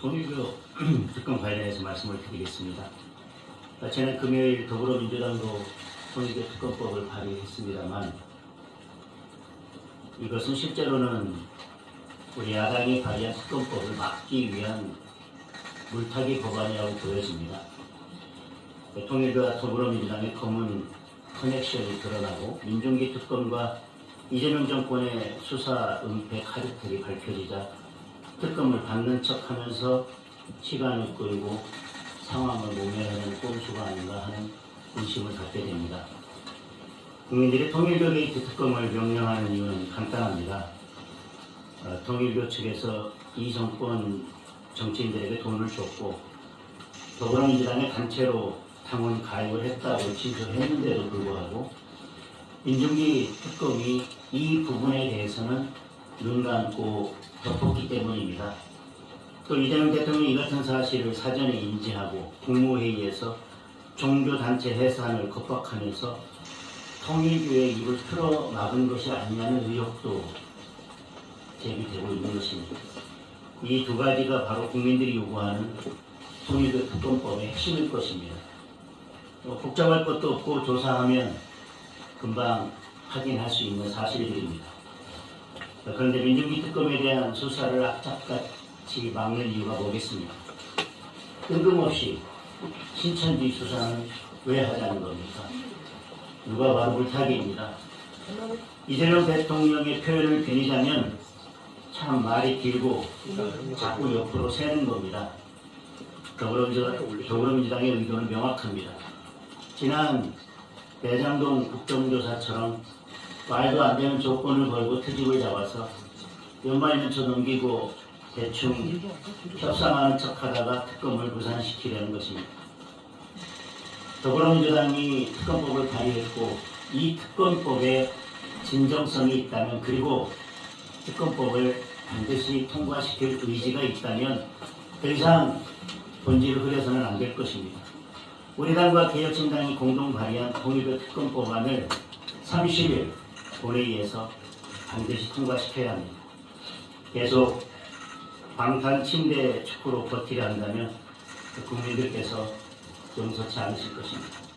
통일교 특검 관련해서 말씀을 드리겠습니다. 아, 지난 금요일 더불어민주당도 통일교 특검법을 발의했습니다만 이것은 실제로는 우리 야당이 발의한 특검법을 막기 위한 물타기 법안이라고 보여집니다. 통일교와 더불어민주당의 검은 커넥션이 드러나고 민중기 특검과 이재명 정권의 수사 은폐 카르텔이 밝혀지자 특검을 받는 척 하면서 시간을 끌고 상황을 모면하는 꼼수가 아닌가 하는 의심을 갖게 됩니다. 국민들이 통일교 게이트 특검을 명령하는 이유는 간단합니다. 어, 통일교 측에서 이 정권 정치인들에게 돈을 줬고 더불어민주당의 단체로 당원 가입을 했다고 진술했는데도 불구하고 민중기 특검이 이 부분에 대해서는 눈 감고 덮었기 때문입니다. 또 이재명 대통령이 이 같은 사실을 사전에 인지하고 국무회의에서 종교단체 해산을 겁박하면서 통일교의 입을 틀어 막은 것이 아니냐는 의혹도 제기되고 있는 것입니다. 이 두 가지가 바로 국민들이 요구하는 통일교 특검법의 핵심일 것입니다. 어, 복잡할 것도 없고 조사하면 금방 확인할 수 있는 사실들입니다. 어, 그런데 민중기 특검에 대한 수사를 악착같이 막는 이유가 뭐겠습니까? 뜬금없이 신천지 수사는 왜 하자는 겁니까? 누가 바로 물타기입니다. 이재명 대통령의 표현을 빌리자면 참 말이 길고 자꾸 옆으로 새는 겁니다. 더불어민주당, 더불어민주당의 의도는 명확합니다. 지난 대장동 국정조사처럼 말도 안 되는 조건을 걸고 트집을 잡아서 연말 연초 넘기고 대충 협상하는 척하다가 특검을 무산시키려는 것입니다. 더불어민주당이 특검법을 발의했고 이 특검법에 진정성이 있다면 그리고 특검법을 반드시 통과시킬 의지가 있다면 더 이상 본질을 흐려서는 안 될 것입니다. 우리 당과 개혁신당이 공동 발의한 통일교 특검 법안을 30일 본회의에서 반드시 통과시켜야 합니다. 계속 방탄 침대 축구로 버티려 한다면 국민들께서 용서치 않으실 것입니다.